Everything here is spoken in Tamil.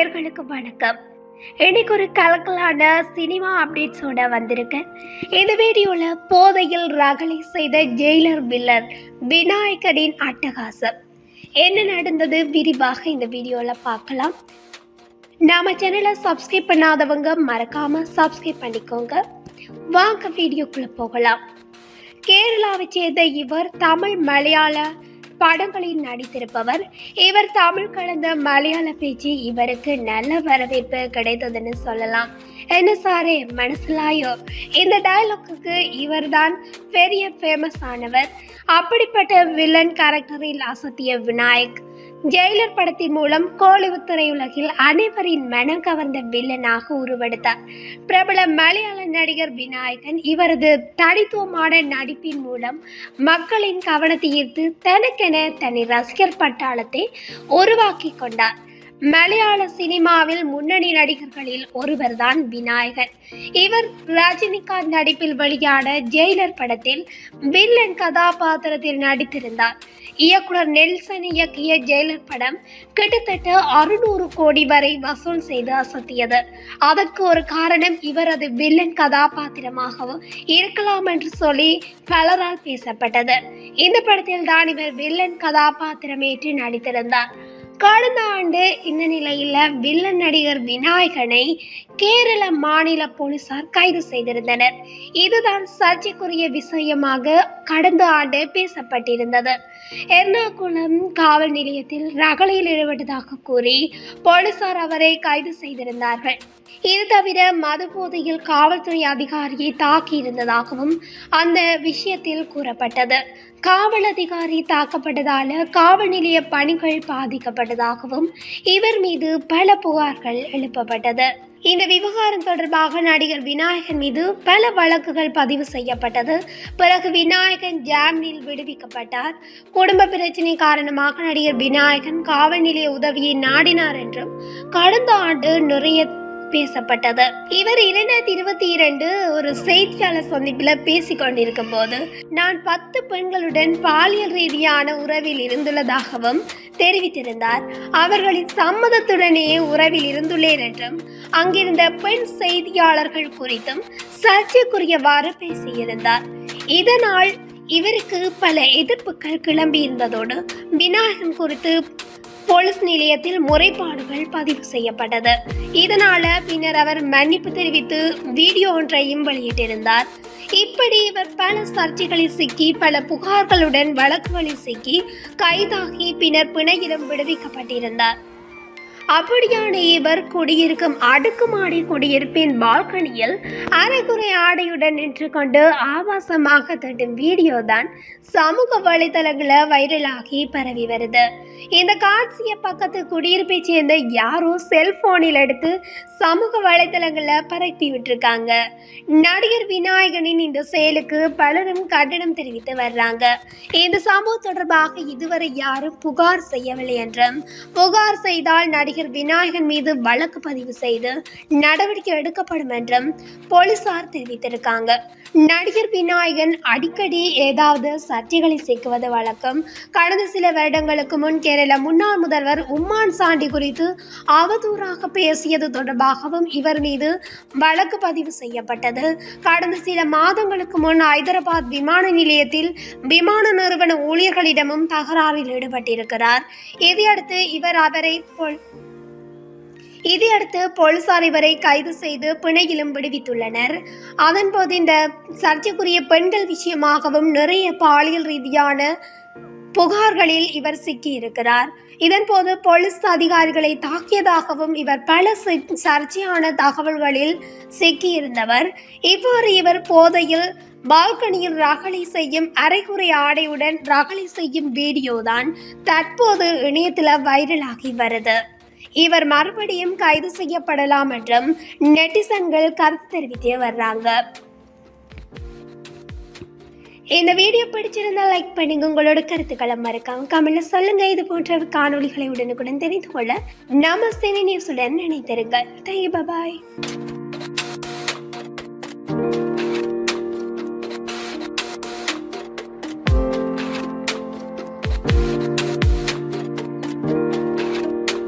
நேர்களுக்கு வணக்கம். இன்னைக்கு ஒரு கலக்கலான சினிமா அப்டேட்ஸோட வந்திருக்கேன் இந்த வீடியோவில் போதையில் ரகளை செய்த ஜெயிலர் வில்லர் விநாயகரின் அட்டகாசம். என்ன நடந்தது விரிவாக இந்த வீடியோவில் பார்க்கலாம். நாம சேனலை சப்ஸ்கிரைப் பண்ணாதவங்க மறக்காமல் சப்ஸ்கிரைப் பண்ணிக்கோங்க. வாங்க வீடியோக்குள்ளே போகலாம். கேரளாவை சேர்ந்த இவர் தமிழ் மலையாள படங்களில் நடித்திருப்பவர். இவர் தமிழ் கலந்த மலையாள பேச்சு இவருக்கு நல்ல வரவேற்பு கிடைத்ததுன்னு சொல்லலாம். என்ன சாரே மனசிலாயோ? இந்த டயலாக்குக்கு இவர்தான் பெரிய ஃபேமஸ் ஆனவர். அப்படிப்பட்ட வில்லன் கேரக்டரில் அசத்திய விநாயக். ஜெயிலர் படத்தின் மூலம் கோலிவுட் திரையுலகில் அனைவரின் மனம் கவர்ந்த வில்லனாக உருவெடுத்தார். பிரபல மலையாள நடிகர் விநாயகன் இவரது தனித்துவமான நடிப்பின் மூலம் மக்களின் கவனத்தை ஈர்த்து தனக்கென தனி ரசிகர் பட்டாளத்தை உருவாக்கி கொண்டார். மலையாள சினிமாவில் முன்னணி நடிகர்களில் ஒருவர்தான் விநாயகன் இவர் ரஜினிகாந்த் நடிப்பில் வெளியான ஜெயிலர் படத்தில் வில்லன் கதாபாத்திரத்தில் நடித்திருந்தார். இயக்குனர் நெல்சன் இயக்கிய ஜெயிலர் படம் கிட்டத்தட்ட அறுநூறு கோடி வரை வசூல் செய்து அசத்தியது. அதற்கு ஒரு காரணம் இவரது வில்லன் கதாபாத்திரமாகவும் இருக்கலாம் என்று சொல்லி பலரால் பேசப்பட்டது. இந்த படத்தில் தான் இவர் வில்லன் கதாபாத்திரமேற்று நடித்திருந்தார். கடந்த ஆண்டு இந்த நிலையில் வில்லன் நடிகர் விநாயகனை கேரள மாநில போலீசார் கைது செய்திருந்தனர். இதுதான் சர்ச்சைக்குரிய விஷயமாக கடந்த ஆண்டு பேசப்பட்டிருந்தது. எர்ணாகுளம் காவல் நிலையத்தில் ரகளையில் ஈடுபட்டதாக கூறி போலீசார் அவரை கைது செய்திருந்தார்கள். இது தவிர மது போதையில் காவல்துறை அதிகாரியை தாக்கியிருந்ததாகவும் அந்த விஷயத்தில் கூறப்பட்டது. காவல் அதிகாரி தாக்கப்பட்டதால காவல் நிலைய பணிகள் பாதிக்கப்பட்டதாகவும் இவர் மீது பல புகார்கள் எழுப்பப்பட்டது. இந்த விவகாரம் தொடர்பாக நடிகர் விநாயகன் மீது பல வழக்குகள் பதிவு செய்யப்பட்டது. பிறகு விநாயகன் ஜாமீனில் விடுவிக்கப்பட்டார். குடும்ப பிரச்சினை காரணமாக நடிகர் விநாயகன் காவல் நிலைய உதவியை நாடினார் என்றும் கடந்த ஆண்டு நிறைய பேசப்பட்டது. இவர் இரண்டாயிரத்தி இருபத்தி இரண்டு ஒரு செய்தியாளர் சந்திப்பில் பேசிக் கொண்டிருக்கும் போது நான் பத்து பெண்களுடன் பாலியல் ரீதியான உறவில் இருந்துள்ளதாகவும் தெரிவித்திருந்தார். அவர்களின் சம்மதத்துடனேயே உறவில் இருந்துள்ளேன் என்றும் அங்கிருந்த பெண் செய்தியாளர்கள் குறித்தும் சர்ச்சைக்குரியவாறு பேசியிருந்தார். இதனால் இவருக்கு பல எதிர்ப்புகள் கிளம்பியிருந்ததோடு விநாயகன் குறித்து போலீஸ் நிலையத்தில் முறைப்பாடுகள் பதிவு செய்யப்பட்டது. இதனால பின்னர் அவர் மன்னிப்பு தெரிவித்து வீடியோ ஒன்றையும் வெளியிட்டிருந்தார். இப்படி இவர் பல சர்ச்சைகளில் சிக்கி பல புகார்களுடன் வழக்குகளில் சிக்கி கைதாகி பின்னர் பிணையிடம் விடுவிக்கப்பட்டிருந்தார். அப்படியான இவர் குடியிருக்கும் அடுக்குமாடி குடியிருப்பின் பால்கனியில் அரைகுறை ஆடையுடன் நின்று கொண்டு ஆபாசமாக தட்டும் வீடியோ தான் சமூக வலைதளங்களில் வைரலாகி பரவி வருது. இந்த காட்சியை பக்கத்து குடியிருப்பை சேர்ந்த யாரோ செல்போனில் எடுத்து சமூக வலைதளங்களில் பரப்பி விட்டுருக்காங்க. நடிகர் விநாயகனின் இந்த செயலுக்கு பலரும் கண்டனம் தெரிவித்து வர்றாங்க. இந்த சம்பவம் தொடர்பாக இதுவரை யாரும் புகார் செய்யவில்லை என்றும் புகார் செய்தால் நடிகர் விநாயகன் மீது வழக்கு பதிவு செய்து நடவடிக்கை எடுக்கப்படும் என்றும் போலீசார் தெரிவித்திருக்காங்க. நடிகர் விநாயகன் அடிக்கடி ஏதாவது சர்ச்சைகளில் சிக்குவது வழக்கம். கடந்த சில வருடங்களுக்கு முன் கேரள முன்னாள் முதல்வர் உம்மான் சாண்டி குறித்து அவதூறாக பேசியது தொடர்பாகவும் இவர் மீது வழக்கு பதிவு செய்யப்பட்டது. கடந்த சில மாதங்களுக்கு முன் ஐதராபாத் விமான நிலையத்தில் விமான நிறுவன ஊழியர்களிடமும் தகராறில் ஈடுபட்டிருக்கிறார். இதையடுத்து இவர் அவரை இதையடுத்து போலீசார் இவரை கைது செய்து பிணையிலும் விடுவித்துள்ளனர். அதன்போது இந்த சர்ச்சைக்குரிய பெண்கள் விஷயமாகவும் நிறைய பாலியல் ரீதியான புகார்களில் இவர் சிக்கியிருக்கிறார். இதன்போது போலீஸ் அதிகாரிகளை தாக்கியதாகவும் இவர் பல சர்ச்சையான தகவல்களில் சிக்கியிருந்தவர். இவ்வாறு இவர் போதையில் பால்கனியில் ரகளை செய்யும் அரைகுறை ஆடையுடன் ரகளை செய்யும் வீடியோதான் தற்போது இணையத்தில் வைரலாகி வருது. இவர் மறுபடியும் கைது செய்யப்படலாம் என்றும் நெட்டிசன்கள் கருத்து தெரிவித்து வர்றாங்க. இந்த வீடியோ பிடிச்சிருந்தா லைக் பண்ணுங்க. உங்களோட கருத்துக்களை மறக்காம கமெண்ட்ல சொல்லுங்க. இது போன்ற காணொளிகளை உடனுக்குடன் தெரிந்து கொள்ள நமஸ்தே நியூஸுடன் நினைத்திருங்கள் தேங்க்யூ பாய்